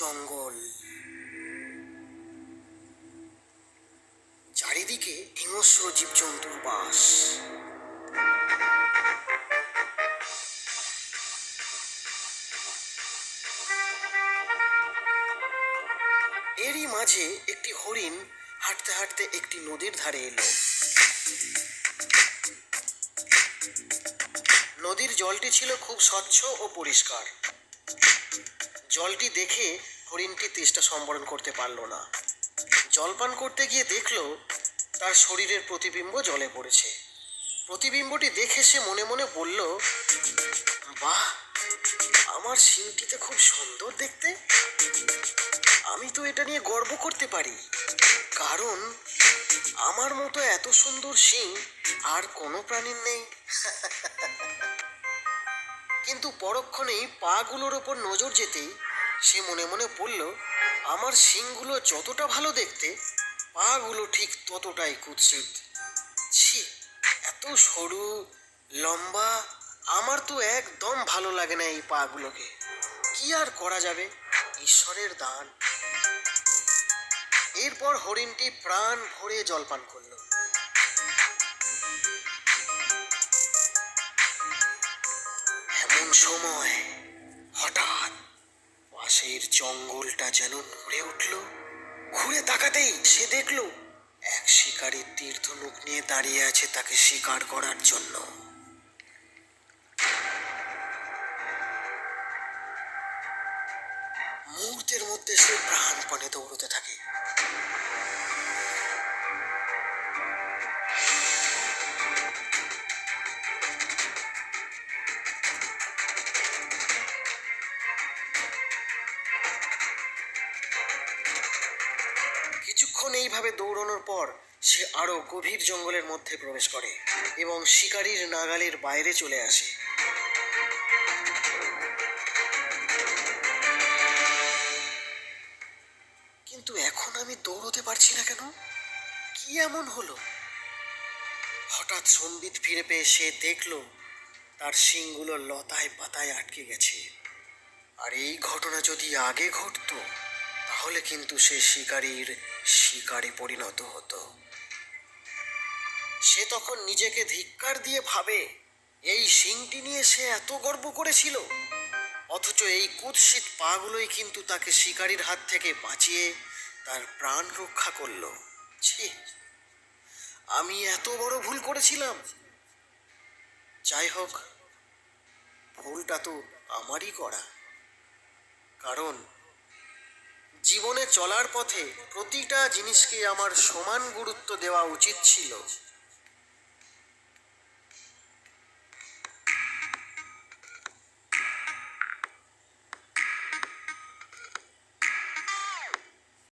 জঙ্গল। চারিদিকে হিংস্র জীবজন্তুর বাস। এরই মাঝে একটি হরিণ হাঁটতে হাঁটতে একটি নদীর ধারে এলো। নদীর জলটি ছিল খুব স্বচ্ছ ও পরিষ্কার। জলটি দেখে হরিণটি তেষ্টা সম্বরণ করতে পারল না। জলপান করতে গিয়ে দেখল তার শরীরের প্রতিবিম্ব জলে পড়েছে। প্রতিবিম্বটি দেখে সে মনে মনে বলল, বাহ, আমার শিংটিতে খুব সুন্দর দেখতে। আমি তো এটা নিয়ে গর্ব করতে পারি। কারণ আমার মতো এত সুন্দর শিং আর কোনো প্রাণীর নেই। কিন্তু পরক্ষণেই পাগুলোর ওপর নজর যেতেই সে মনে মনে বলল, আমার শিংগুলো যতটা ভালো দেখতে, পাগুলো ঠিক ততটাই কুৎসিত। ছি, এত সরু, লম্বা, আমার তো একদম ভালো লাগে না এই পাগুলোকে। কি আর করা যাবে? ঈশ্বরের দান। এরপর হরিণটি প্রাণ ভরে জলপান করল। এমন সময়। হঠাৎ পাশের জঙ্গলটা যেন নড়ে উঠল। ঘুরে তাকাতেই সে দেখল, এক শিকারী তীর্থনুক নিয়ে দাঁড়িয়ে আছে তাকে শিকার করার জন্য। মুহূর্তের মধ্যে সে প্রাণপণে দৌড়তে থাকে। কিছুক্ষণ এইভাবে দৌড়ানোর পর সে আরও গভীর জঙ্গলের মধ্যে প্রবেশ করে এবং শিকারীর নাগালের বাইরে চলে আসে। কিন্তু এখন আমি দৌড়তে পারছি না কেন? কি এমন হলো? হঠাৎ সম্বিত ফিরে পেয়ে সে দেখল তার শিংগুলো লতায় পাতায় আটকে গেছে। আর এই ঘটনা যদি আগে ঘটতো, তাহলে কিন্তু সে শিকারীর শিকারে পরিণত হতো। সে তখন নিজেকে ধিক্কার দিয়ে ভাবে, এই শিংটি নিয়ে সে এত গর্ব করেছিল। অথচ এই কুৎসিত পাগুলোই কিন্তু তাকে শিকারীর হাত থেকে বাঁচিয়ে তার প্রাণ রক্ষা করল। ছি, আমি এত বড় ভুল করেছিলাম। যাই হোক, ভুলটা তো আমারই করা। কারণ জীবনে চলার পথে প্রতিটা জিনিসকে আমার সমান গুরুত্ব দেওয়া উচিত ছিল।